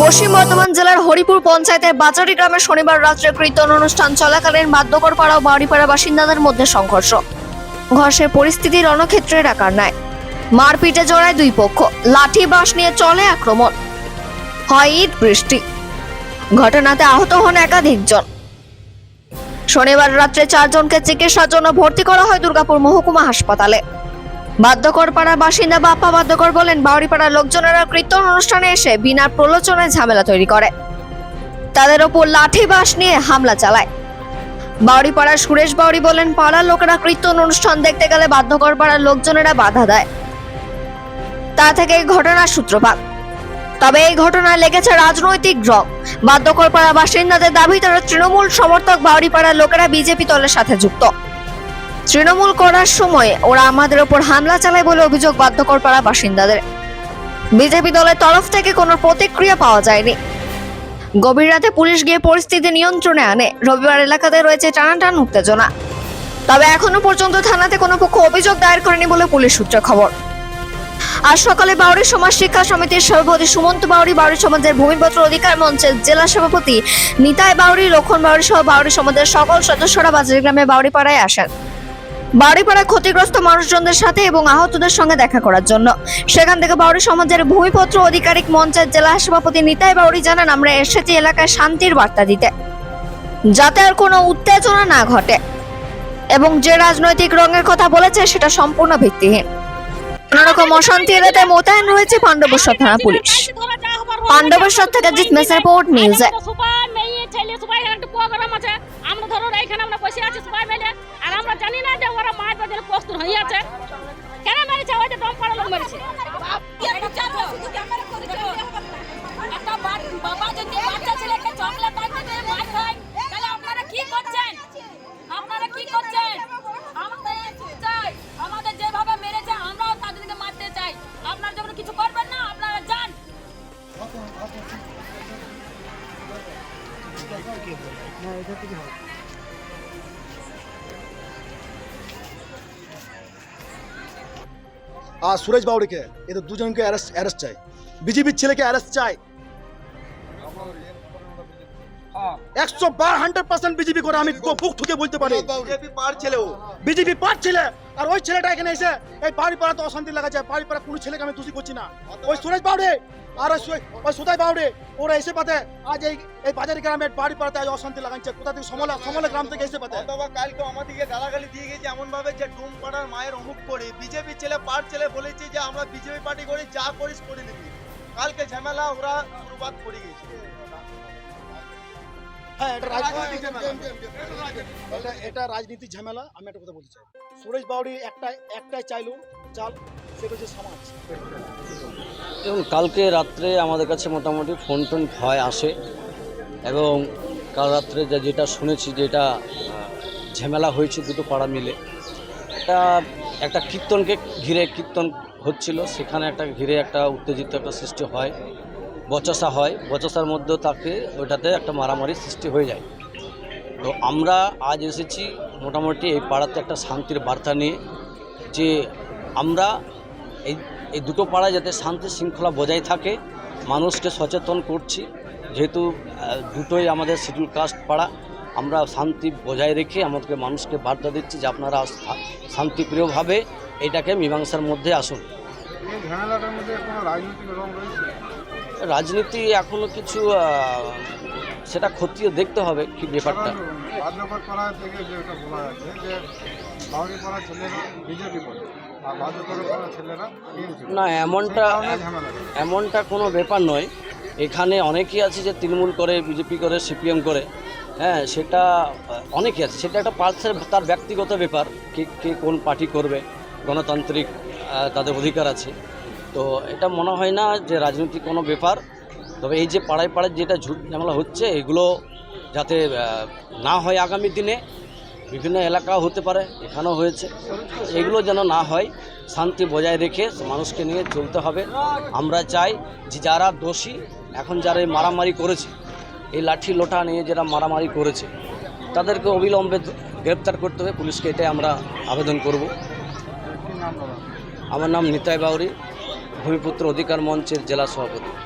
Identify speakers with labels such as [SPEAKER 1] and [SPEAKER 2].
[SPEAKER 1] পশ্চিম বর্ধমান জেলার হরিপুর পঞ্চায়েতের বাজারি গ্রামে শনিবার রাত্রে কীর্তন অনুষ্ঠান চলাকালীন বাদ্যকর পাড়া ও বাড়িপাড়া বাসিন্দাদের মধ্যে সংঘর্ষ। ঘর্ষের পরিস্থিতি রণক্ষেত্রের আকার নেয় মারপিটে জড়ায় দুই পক্ষ। লাঠি বাঁশ নিয়ে চলে আক্রমণ। হয় ইট বৃষ্টি। ঘটনাতে আহত হন একাধিক জন শনিবার রাত্রে চারজনকে চিকিৎসার জন্য ভর্তি করা হয় দুর্গাপুর মহকুমা হাসপাতালে। বাদ্যকর পাড়ার বাসিন্দা বাপ্পা বাদ্যকর বলেন বাউরিপাড়ার লোকজনেরা কীর্তন অনুষ্ঠানে এসে বিনা প্রলোচনায় ঝামেলা তৈরি করে। তাদের ওপর লাঠি বাঁশ নিয়ে হামলা চালায়। বাউরিপাড়ার সুরেশ বাউরি বলেন, পাড়ার লোকেরা কীর্তন অনুষ্ঠান দেখতে গেলে বাধ্যকর পাড়ার লোকজনেরা বাধা দেয়। তা থেকে এই ঘটনার সূত্রপাত। তবে এই ঘটনায় লেগেছে রাজনৈতিক রং বাদ্যকর পাড়া বাসিন্দাদের দাবি, তারা তৃণমূল সমর্থক বাউরিপাড়ার লোকেরা বিজেপি দলের সাথে যুক্ত। তৃণমূল করার সময় ওরা আমাদের ওপর হামলা চালায় বলে অভিযোগ বাধ্যকর পাড়া বাসিন্দাদের। বিজেপি দলের তরফ থেকে কোনো প্রতিক্রিয়া পাওয়া যায়নি। গভীর রাতে পুলিশ গিয়ে পরিস্থিতি নিয়ন্ত্রণে আনে। রবিবার এলাকাতে রয়েছে টানাটান উত্তেজনা। তবে এখনও পর্যন্ত থানাতে কোনো পক্ষ অভিযোগ দায়ের করেনি বলে পুলিশ সূত্রে খবর। আজ সকালে বাউরি সমাজ শিক্ষা সমিতির সভাপতি সুমন্ত বাউরি বাউরি সমাজের ভূমিপত্র অধিকার মঞ্চের জেলা সভাপতি নিতাই বাউরি লক্ষণ বাউরি সহ বাউরি সমাজের সকল সদস্যরা বাজার গ্রামে বাউরি পাড়ায় আসেন। বাড়িপাড়ায় ক্ষতিগ্রস্ত মানুষজনদের সাথে এবং আহতদের সঙ্গে দেখা করার জন্য। সেখান থেকে বাউরি সমাজের ভূমিপত্র আধিকারিক মঞ্চের জেলা সভাপতি নিতাই বাউরি জানান, আমরা এসেছি এলাকায় শান্তির বার্তা দিতে, যাতে আর কোনো উত্তেজনা না ঘটে। এবং যে রাজনৈতিক রঙের কথা বলেছে, সেটা সম্পূর্ণ ভিত্তিহীন। কোনোরকম অশান্তি এলাকায় মোতায়েন রয়েছে পাণ্ডবেশ্বর থানা পুলিশ। পাণ্ডবেশ্বর থেকে জিৎ
[SPEAKER 2] আছে। আমরা ধরো, এখানে আমরা বসে আছি সবাই মিলে জানি না যে ওরা মাছ বাজারে প্রস্তুত হয়ে আছে কেন মেরেছে? ওই যে দম পাড়া লোক মেরেছে
[SPEAKER 3] বাবা যদি বাচ্চা ছেলেকে চকলেট আনতে দিয়ে মার খায়, তাহলে আপনারা কি করছেন? আপনারা কি করছেন? আমাদের চাই, আমাদের যেভাবে মেরেছে আমরাও তাদেরকে মারতে চাই। আপনারা যখন কিছু করবেন না আপনারা যান।
[SPEAKER 4] আর সুরেশ বাউরিকে এদের দুজনকে অ্যারেস্ট অ্যারেস্ট চাই। বিজেপির ছেলেকে অ্যারেস্ট চাই। একশো বার হান্ড্রেড পার্সেন্ট বিজেপি করে আমি বুক ঠুকে বলতে পারি।
[SPEAKER 5] বিজেপি
[SPEAKER 4] পার ছেলে আর ওই ছেলেটা এখানে এসে এই বাড়ি পাড়া তো অশান্তি লাগাচ্ছে। বাড়ি পাড়া কোনো ছেলেকে আমি দোষী করছি না। ওই সুরেশ বাউরে আর ওই সুতাই বাউরে ওরা এসে পাতে। আজ এই এই বাজারি গ্রামের বাড়ি পাড়াতে আজ অশান্তি লাগাচ্ছে। কোথা থেকে সমলা সমলা গ্রাম থেকে এসে পাতে।
[SPEAKER 5] অথবা কালকে আমাদেরকে গালাগালি দিয়ে গেছে এমন ভাবে যে ডুম পাড়ার মায়ের অমুক করে। বিজেপি ছেলে পার ছেলে বলেছে যে আমরা বিজেপি পার্টি করি যা করিস করে নিবি। কালকে ঝামেলা ওরা শুরুবাত করে গেছে।
[SPEAKER 4] হ্যাঁ এটা রাজনীতি এটা এটা ঝামেলা আমি একটা কথা বলতে চাই। সুরেশ বাউরি একটাই একটাই চাইলো চাল সেটা হচ্ছে সমাজ।
[SPEAKER 6] এবং কালকে রাত্রে আমাদের কাছে মোটামুটি ফোন টোন ভয় আসে এবং কাল রাত্রে যা যেটা শুনেছি যেটা আহ, ঝামেলা হয়েছে দুটো পাড়া মিলে। একটা একটা কীর্তনকে ঘিরে কীর্তন হচ্ছিল সেখানে একটা ঘিরে একটা উত্তেজিত একটা সৃষ্টি হয়। বচসা হয়, বচসার মধ্যেও তাকে ওইটাতে একটা মারামারি সৃষ্টি হয়ে যায়। তো আমরা আজ এসেছি মোটামুটি এই পাড়াতে একটা শান্তির বার্তা নিয়ে যে আমরা এই এই দুটো পাড়ায় যাতে শান্তি শৃঙ্খলা বজায় থাকে, মানুষকে সচেতন করছি। যেহেতু দুটোই আমাদের শিডিউল কাস্ট পাড়া, আমরা শান্তি বজায় রেখে আমাদেরকে মানুষকে বার্তা দিচ্ছি যে আপনারা শান্তিপ্রিয়ভাবে এটাকে মীমাংসার মধ্যে আসুন।
[SPEAKER 7] ঝামেলাটার মধ্যে কোনো রাজনৈতিক রং রয়েছে?
[SPEAKER 6] রাজনীতি এখনও কিছু সেটা খতিয়ে দেখতে হবে কি ব্যাপারটা।
[SPEAKER 7] বাদ্যকর থেকে যেটা বলা যাচ্ছে যে বাউরি ছেলেরা বিজেপি করে আর বাদ্যকর পাড়ার ছেলেরা টিএমসি
[SPEAKER 6] না এমনটা এমনটা কোনো ব্যাপার নয়। এখানে অনেকেই আছে যে তৃণমূল করে বিজেপি করে সিপিএম করে। হ্যাঁ সেটা আহ, অনেকেই আছে। সেটা একটা পার্সের তার ব্যক্তিগত ব্যাপার কে কে কোন পার্টি করবে গণতান্ত্রিক তাদের অধিকার আছে। তো এটা মনে হয় না যে রাজনৈতিক কোনো ব্যাপার। তবে এই যে পাড়ায় পাড়ায় যেটা ঝুট ঝামেলা হচ্ছে, এগুলো যাতে না হয় আগামী দিনে, বিভিন্ন এলাকাও হতে পারে, এখানেও হয়েছে। এগুলো যেন না হয়, শান্তি বজায় রেখে মানুষকে নিয়ে চলতে হবে। আমরা চাই যে যারা দোষী, এখন যারা এই মারামারি করেছে, এই লাঠি লোটা নিয়ে যারা মারামারি করেছে, তাদেরকে অবিলম্বে গ্রেপ্তার করতে হবে। পুলিশকে এটাই আমরা আবেদন করব। আমার নাম নিতাই বাউরি। ভূমিপুত্র অধিকার মঞ্চের জেলা সভাপতি।